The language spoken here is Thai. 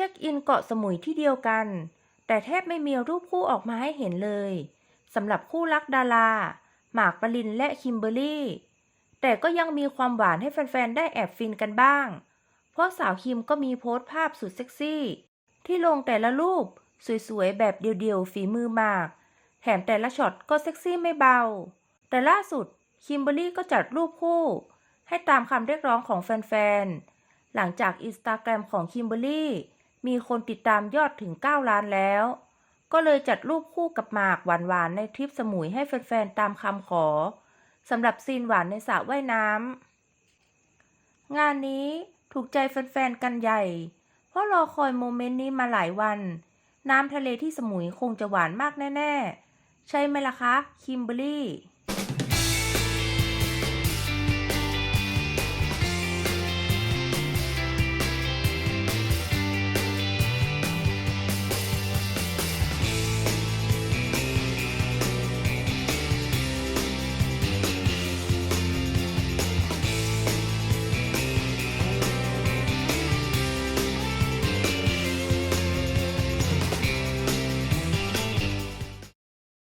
ช็คอินเกาะสมุยที่เดียวกัน แต่แทบไม่มีรูปคู่ออกมาให้เห็นเลยสำหรับคู่รักดารา หมากปรินและคิมเบอรรี่ แต่ก็ยังมีความหวานให้แฟนๆ ได้แอบฟินกันบ้าง เพราะสาวคิมก็มีโพสต์ภาพสุดเซ็กซี่ ที่ลงแต่ละรูปสวยๆ แบบเดียวๆ ฝีมือหมาก แถมแต่ละช็อตก็เซ็กซี่ไม่เบา แต่ล่าสุดคิมเบอรรี่ก็จัดรูปคู่ ให้ตามคำเรียกร้องของแฟนๆ หลังจากอินสตาแกรมของคิมเบอรรี่ มีคนติดตามยอดถึง 9 ล้านแล้ว ก็เลยจัดรูปคู่กับหมากหวานๆ ในทริปสมุยให้แฟนๆ ตามคำขอสำหรับซีนหวานในสระว่ายน้ำ งานนี้ถูกใจแฟนๆ กันใหญ่ เพราะรอคอยโมเมนต์นี้มาหลายวัน น้ำทะเลที่สมุยคงจะหวานมากแน่ ๆ ใช่ไหมล่ะคะ คิมเบอรี่